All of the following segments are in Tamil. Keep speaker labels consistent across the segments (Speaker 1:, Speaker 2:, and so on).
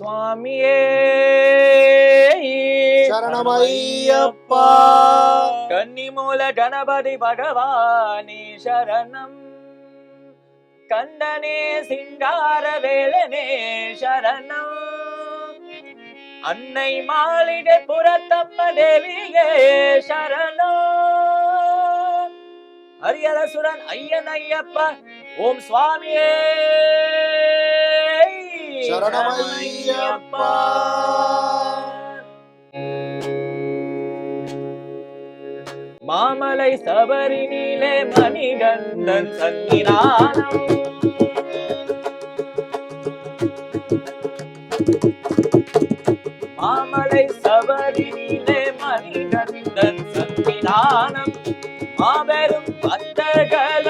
Speaker 1: சுவாமியே.
Speaker 2: சரணமையப்பா.
Speaker 1: கன்னிமூல கணபதி பகவானே சரணம். கண்டனே சிங்கார வேலனே சரணம். அன்னை மாளிகை புறத்தம்ம தேவியே சரணம். ஹரியரசுரன் ஐயன் ஐயப்பா ஓம் சுவாமியே.
Speaker 2: சரணமையப்பா.
Speaker 1: மாமலை சபரினிலே மணிகண்டன் சன்னிதானம் மாமலை சபரினிலே மணிகண்டன் சன்னிதானம் மாபெரும் பக்தர்களும்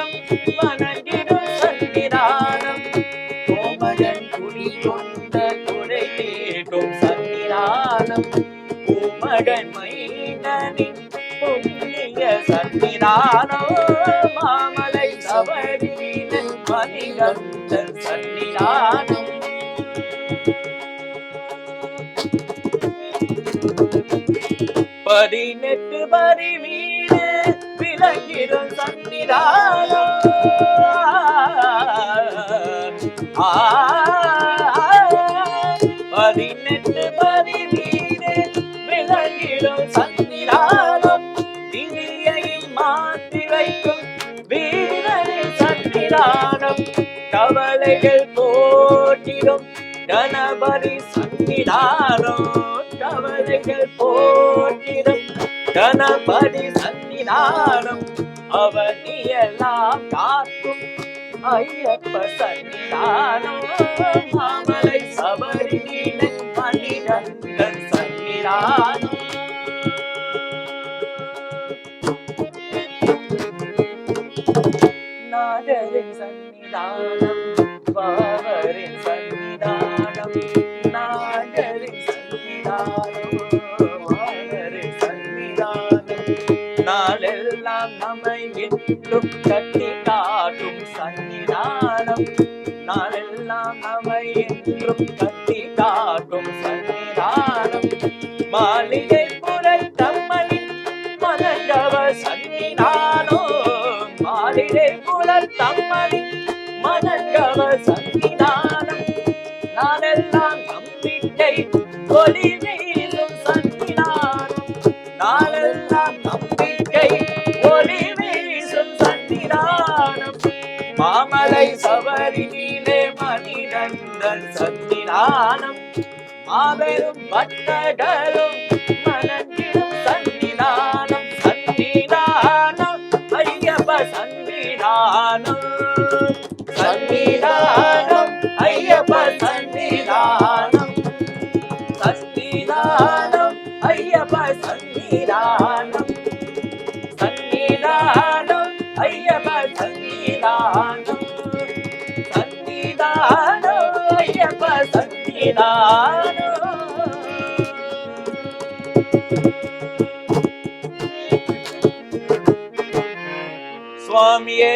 Speaker 1: மைந்தனின் புண்ணிய சன்னிதானோ மாமலை சபரியில மணிகண்டன் சன்னிதானம் பதினெட்டு பரி மீது விளங்கிடும் சன்னிதானோ ஆ, சன்னிதானம் கவலைகள் போட்டிடும் கணபதி சன்னிதானம் கவலைகள் போட்டிடும் கணபதி சன்னிதானம் அவனியெல்லாம் காக்கும். ஐயப்ப சன்னிதானம் மாமலை சபரி சபரியில மணிகண்டன் சன்னிதானம் நாகரின் சன்னிதானம் பாவரின் சன்னிதானம் நாகரின் சன்னிதானம் பாவரின் சன்னிதானம் நாளெல்லாம் நம்மை என்றும் கட்டி காட்டும் சன்னிதானம் நாளெல்லாம் நம்மை என்றும் கட்டி காட்டும் சன்னிதானம் மாளிகை புரை தம்மனின் மனங்கவ சன்னிதானோ மாளிகை புலர் தம்மனின் மனக்கவ சன்னிதானம் நாளெல்லாம் நம்பிக்கை ஒளி வீசும் சன்னிதானம் நாளெல்லாம் நம்பிக்கை ஒளி வீசும் சன்னிதானம் மாமலை சபரியிலே மணிகண்டன் சன்னிதானம் மாபெரும் பட்டகளும் சன்னிதானம் சன்னிதானம் ஐயப்ப சன்னிதானம் சன்னிதானம் ஐயப்ப சன்னிதானம் சன்னிதானம் சுவாமியே